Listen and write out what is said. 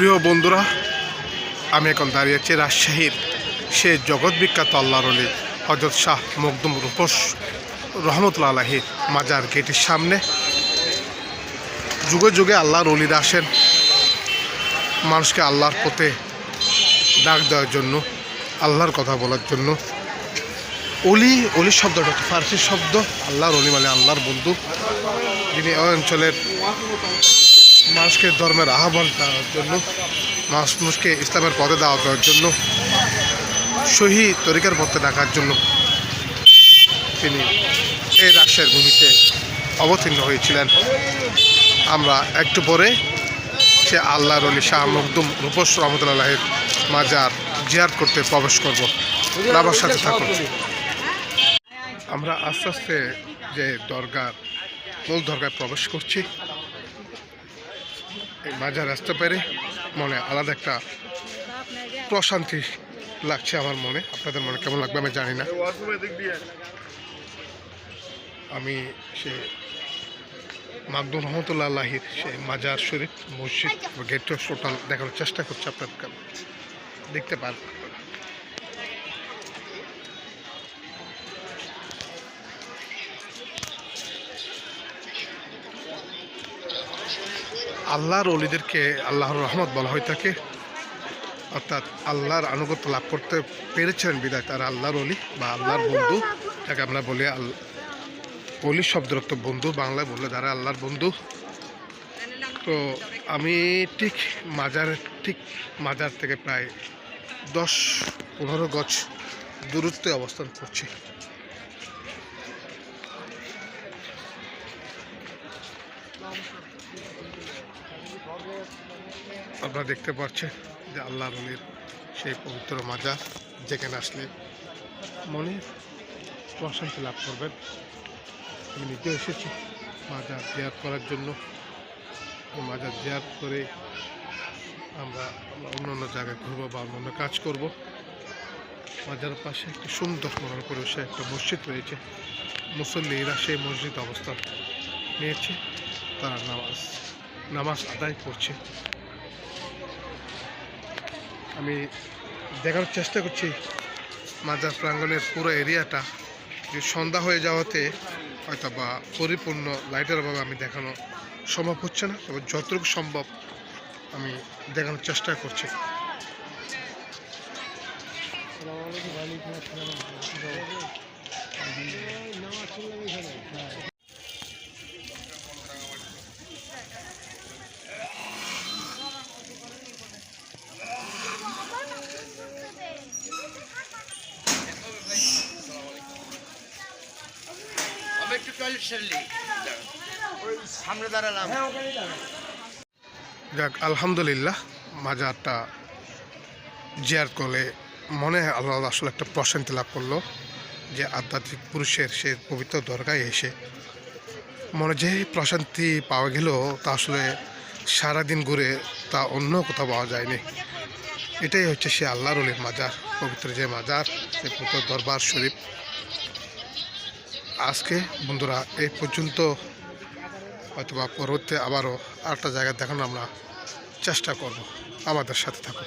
প্রিয় বন্ধুরা, আমি এখন দাঁড়িয়ে আছি রাজশাহীর সে জগৎ বিখ্যাত আল্লাহর অলি হজরত শাহ মকদুম রূপস রহমতুল্লা আলাহির মাজার গেটের সামনে। যুগে যুগে আল্লাহর অলিরা আসেন, মানুষকে আল্লাহর পথে ডাক দেওয়ার জন্য, আল্লাহর কথা বলার জন্য। অলি অলি শব্দটা ফার্সি শব্দ, আল্লাহর অলি মানে আল্লাহর বন্ধু, যিনি অঞ্চলের মানুষকে ধর্মের আহ্বান দেওয়ার জন্য মানুষকে ইসলামের পথে দাওয়া দেওয়ার জন্য, সহি তরিকার পথে ডাকার জন্য তিনি এই রাজশাহীর ভূমিতে অবতীর্ণ হয়েছিলেন। আমরা একটু পরে সে আল্লাহর অলি শাহ মকদুম রূপস রহমতুল্লাহের মাজার জিয়ার করতে প্রবেশ করব। আমার সাথে থাকুন। আমরা আস্তে আস্তে যে দরগার মূল দরগায় প্রবেশ করছি। মাজার আসতে পেরে মনে আলাদা একটা প্রশান্তি লাগছে আমার মনে। আপনাদের মনে কেমন লাগবে আমি জানি না। আমি সে মাকদুম রহমতুল্লাহ আল্লাহির সে মাজার শরীফ মসজিদ গেট টোটাল দেখানোর চেষ্টা করছি আপনাদের দেখতে পার আল্লাহর অলিদেরকে আল্লাহর রহমত বলা হয়ে থাকে। অর্থাৎ আল্লাহর আনুগত্য লাভ করতে পেরেছিলেন বিদায় তারা আল্লাহর অলি বা আল্লাহর বন্ধু। যাকে আমরা বলি আল্লাহ অলি শব্দের বন্ধু, বাংলায় বললে তারা আল্লাহর বন্ধু। তো আমি ঠিক মাজার ঠিক মাজার থেকে প্রায় দশ পনেরো গজ দূরত্বে অবস্থান করছি। আপনারা দেখতে পাচ্ছেন যে আল্লাহ রলির সেই পবিত্র মাজার, যেখানে আসলে মনে প্রশান্তি লাভ করবেন। আমি নিজে এসেছি মাজার জিয়ার করার জন্য। মাজার জিয়ার করে আমরা অন্য অন্য জায়গায় ঘুরবো বা অন্য কাজ করব। মাজার পাশে একটি সুন্দর মনোর পরিবেশে একটা মসজিদ রয়েছে। মুসল্লিরা সেই মসজিদ অবস্থান নিয়েছে। তারা নামাজ। নামাজ আদায় করছে। আমি দেখানোর চেষ্টা করছি মাজার প্রাঙ্গণের পুরো এরিয়াটা। যে সন্ধ্যা হয়ে যাওয়াতে হয়তো বা পরিপূর্ণ লাইটের অভাবে আমি দেখানো সম্ভব হচ্ছে না, তবে যতটুকু সম্ভব আমি দেখানোর চেষ্টা করছি আমি একটু টয়লেট সারলি ওই যাক, আলহামদুলিল্লাহ, মাজারটা জিয়ার করলে মনে হয় আল্লাহ আসলে একটা প্রশান্তি লাভ করল যে আধ্যাত্মিক পুরুষের সে পবিত্র দরগায় এসে মনে যে প্রশান্তি পাওয়া গেল তা আসলে সারাদিন ঘুরে তা অন্য কোথাও পাওয়া যায়নি। এটাই হচ্ছে সে আল্লাহর মাজার, পবিত্র যে মাজার, সে পবিত্র দরবার শরীফ। আজকে বন্ধুরা এই পর্যন্ত। অথবা পরবর্তী আবারও আরেকটা জায়গা দেখানোর আমরা চেষ্টা করব। আমাদের সাথে থাকুন।